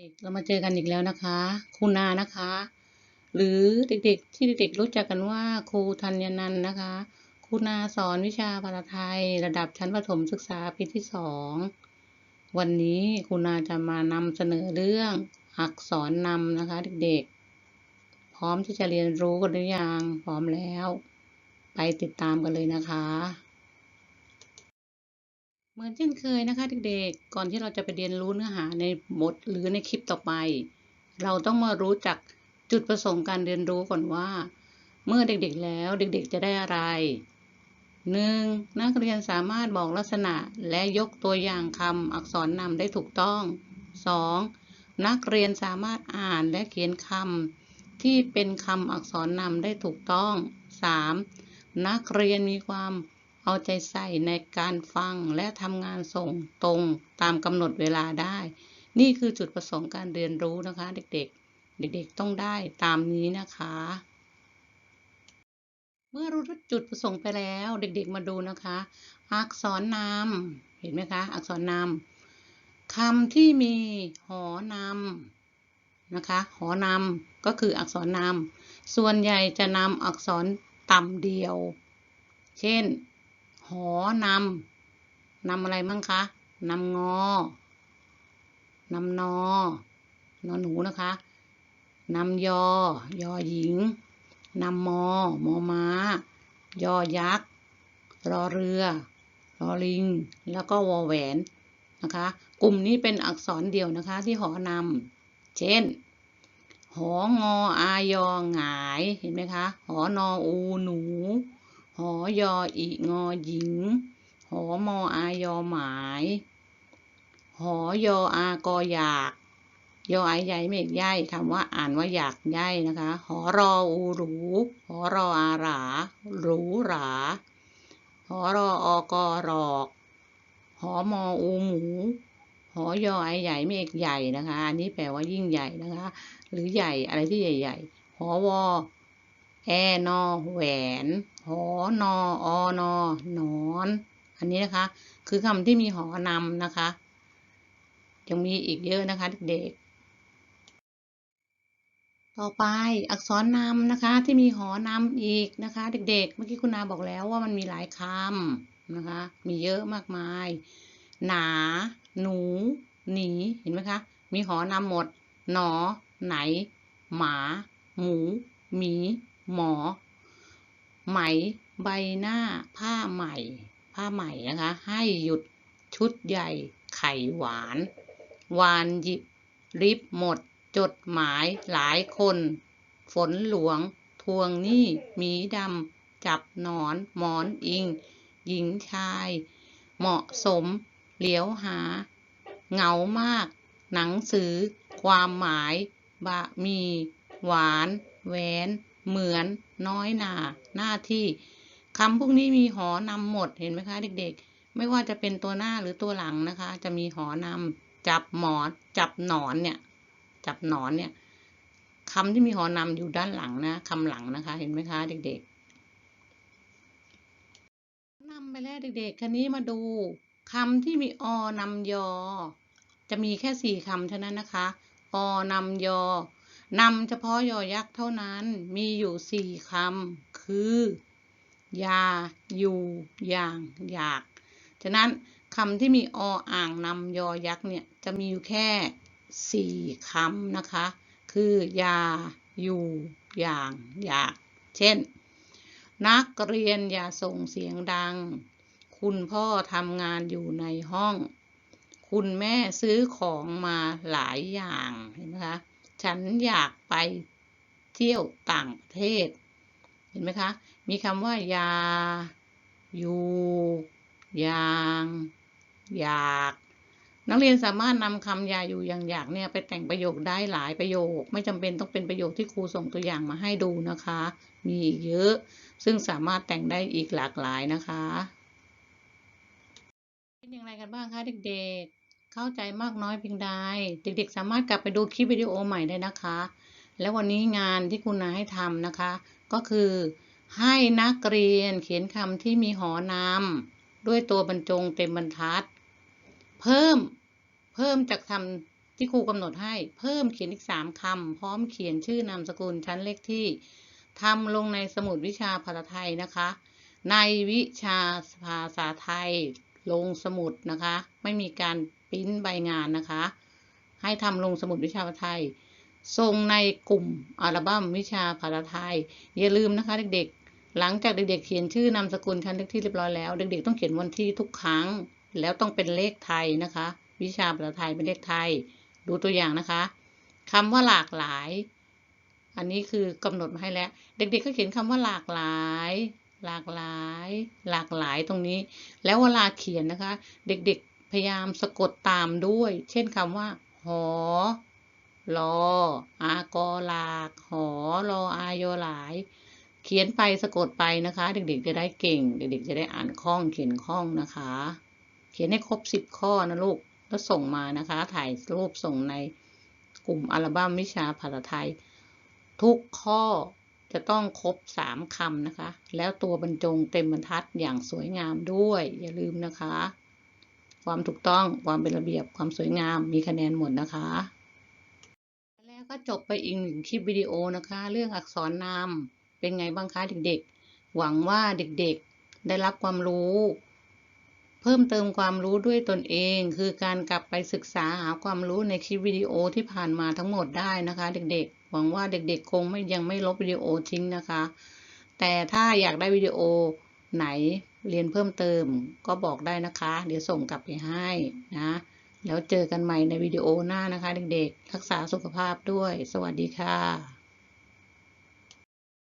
ด็กๆเรามาเจอกันอีกแล้วนะคะ ครูนานะคะ หรือเด็กๆ ที่เด็กๆรู้จักกันว่าครูธัญนันนะคะ ครูนาสอนวิชาภาษาไทย ระดับชั้นประถมศึกษาปีที่สองวันนี้ครูนาจะมานำเสนอเรื่องอักษรนำนะคะ เด็กๆ พร้อมที่จะเรียนรู้กันหรือยังพร้อมแล้ว ไปติดตามกันเลยนะคะ เหมือนเช่นเคยนะคะเด็กๆ ก่อนที่เราจะไปเรียนรู้เนื้อหาในบทหรือในคลิปต่อไป เราต้องมารู้จักจุดประสงค์การเรียนรู้ก่อนว่า เมื่อเด็กๆแล้วเด็กๆจะได้อะไร 1. นักเรียนสามารถบอกลักษณะและยกตัวอย่างคำอักษรนำได้ถูกต้อง 2. นักเรียนสามารถอ่านและเขียนคำที่เป็นคำอักษรนำได้ถูกต้อง 3. นักเรียนมีความ เอาใจใส่ในการฟังและทำงานส่งตรงตามกำหนดเวลาได้ นี่คือจุดประสงค์การเรียนรู้นะคะ เด็กๆ เด็กๆต้องได้ตามนี้นะคะ เมื่อรู้จุดประสงค์ไปแล้วเด็กๆมาดูนะคะ อักษรนำเห็นไหมคะ อักษรนำคำที่มีหอนำนะคะ หอนำก็คืออักษรนำส่วนใหญ่จะนำอักษรต่ำเดียว เช่น หอนำนำอะไรมั่งคะนำงอนำนอนอหนูนะคะนำยอ ยอหญิงนำมอ มอม้า ยอยักษ์ รอเรือ รอลิง แล้วก็วอแหวนนะคะ กลุ่มนี้เป็นอักษรเดียวนะคะที่หอนำเช่น หองออายอหงาย เห็นไหมคะ หอนออูหนู หอยออีงอหญิง หอมออายอหมาย หอยออากออยาก ยอไอใหญ่เมฆใหญ่คำว่าอ่านว่าอยากใหญ่นะคะ หอรออูหรู หอรออาหรา หรูหรา หอรออกอรอก หอมออูหมูหอยอไอใหญ่เมฆใหญ่นะคะ อันนี้แปลว่ายิ่งใหญ่นะคะ หรือใหญ่อะไรที่ใหญ่ ๆ หอวอ แอนอแหวนหอนออนอหนอน อันนี้นะคะ คือคำที่มีหอนำนะคะ ยังมีอีกเยอะนะคะเด็กๆ ต่อไปอักษรนำนะคะ ที่มีหอนำอีกนะคะ เด็ก ๆ เมื่อกี้คุณนาบอกแล้วว่ามันมีหลายคำนะคะ มีเยอะมากมาย หนา หนู หนี เห็นไหมคะ มีหอนำหมด หนอ ไหน หมา หมู หมี หมอ ไหมใบหน้า ผ้าใหม่ ผ้าใหม่นะคะ ให้หยุดชุดใหญ่ไข่หวาน วานยิบริบหมด จดหมายหลายคน ฝนหลวง ทวงหนี้หมีดำ จับหนอนหมอนอิง หญิงชาย เหมาะสม เหลียวหา เหงามาก หนังสือ ความหมาย บะมี หวาน แหวน เหมือนน้อยหนาหน้าที่คำพวกนี้มีหอนำหมดเห็นไหมคะ เด็กๆ ไม่ว่าจะเป็นตัวหน้าหรือตัวหลังนะคะ จะมีหอนำจับหมอนจับหนอนเนี่ย จับหนอนเนี่ยคำที่มีหอนำอยู่ด้านหลังนะคำหลังนะคะ เห็นไหมคะ เด็กๆนำไปแล้วเด็กๆคันนี้มาดูคำที่มีอนำยอ จะมีแค่สี่คำเท่านั้นนะคะอนำยอ นำเฉพาะยอยักษ์เท่านั้นมีอยู่สี่คำคือ ยา อยู่ อย่าง อยาก ฉะนั้นคำที่มีออ่างนำยอยักษ์เนี่ยจะมีอยู่แค่สี่คำนะคะ คือ ยา อยู่ อย่าง อยาก เช่น นักเรียนอย่าส่งเสียงดัง คุณพ่อทำงานอยู่ในห้อง คุณแม่ซื้อของมาหลายอย่าง เห็นไหมคะ ฉันอยากไปเที่ยวต่างประเทศ เห็นไหมคะ มีคำว่ายา อยู่อย่างอยาก นักเรียนสามารถนำคำยาอยู่อย่างอยากเนี่ยไปแต่งประโยคได้หลายประโยค ไม่จำเป็นต้องเป็นประโยคที่ครูส่งตัวอย่างมาให้ดูนะคะ มีอีกเยอะ ซึ่งสามารถแต่งได้อีกหลากหลายนะคะ เป็นอย่างไรกันบ้างคะเด็กๆ เข้าใจมากน้อยเพียงใด เด็กๆ สามารถกลับไปดูคลิปวิดีโอใหม่ได้นะคะ และวันนี้งานที่คุณนาให้ทำนะคะ ก็คือให้นักเรียนเขียนคำที่มีหอนำด้วยตัวบรรจงเต็มบรรทัด เพิ่มเพิ่มจากคำที่ครูกำหนดให้เพิ่มเขียนอีกสามคำพร้อมเขียนชื่อนามสกุลชั้นเลขที่ทำลงในสมุดวิชาภาษาไทยนะคะ ในวิชาภาษาไทย ลงสมุดนะคะ ไม่มีการปริ้นใบงานนะคะ ให้ทำลงสมุดวิชาภาษาไทยส่งในกลุ่มอัลบั้มวิชาภาษาไทย อย่าลืมนะคะเด็กๆ หลังจากเด็กๆ เขียนชื่อนามสกุลชั้นเลขที่เรียบร้อยแล้ว เด็กๆ ต้องเขียนวันที่ทุกครั้ง แล้วต้องเป็นเลขไทยนะคะ วิชาภาษาไทยเป็นเลขไทย ดูตัวอย่างนะคะคำว่าหลากหลาย อันนี้คือกำหนดมาให้แล้ว เด็กๆ ก็เขียนคำว่าหลากหลาย หลากหลาย หลากหลายตรงนี้ แล้วเวลาเขียนนะคะ เด็กๆพยายามสะกดตามด้วย เช่นคำว่า หอรออากอหลาก หอรออายอหลาย เขียนไปสะกดไปนะคะ เด็กๆจะได้เก่ง เด็กๆจะได้อ่านคล่องเขียนคล่องนะคะ เขียนให้ครบสิบข้อนะลูกแล้วส่งมานะคะ ถ่ายรูปส่งในกลุ่มอัลบั้มวิชาภาษาไทย ทุกข้อ จะต้องครบสามคำนะคะ แล้วตัวบรรจงเต็มบรรทัดอย่างสวยงามด้วย อย่าลืมนะคะ ความถูกต้องความเป็นระเบียบความสวยงามมีคะแนนหมดนะคะแล้วก็จบไปอีกหนึ่งคลิปวิดีโอนะคะ เรื่องอักษรนามเป็นไงบ้างคะเด็กๆ หวังว่าเด็กๆได้รับความรู้เพิ่มเติมความรู้ด้วยตนเอง คือการกลับไปศึกษาหาความรู้ในคลิปวิดีโอที่ผ่านมาทั้งหมดได้นะคะ เด็กๆ หวังว่าเด็กๆคงไม่ยังไม่ลบวิดีโอทิ้งนะคะ แต่ถ้าอยากได้วิดีโอไหนเรียนเพิ่มเติมก็บอกได้นะคะ เดี๋ยวส่งกลับไปให้นะ แล้วเจอกันใหม่ในวิดีโอหน้านะคะ เด็กๆ รักษาสุขภาพด้วย สวัสดีค่ะ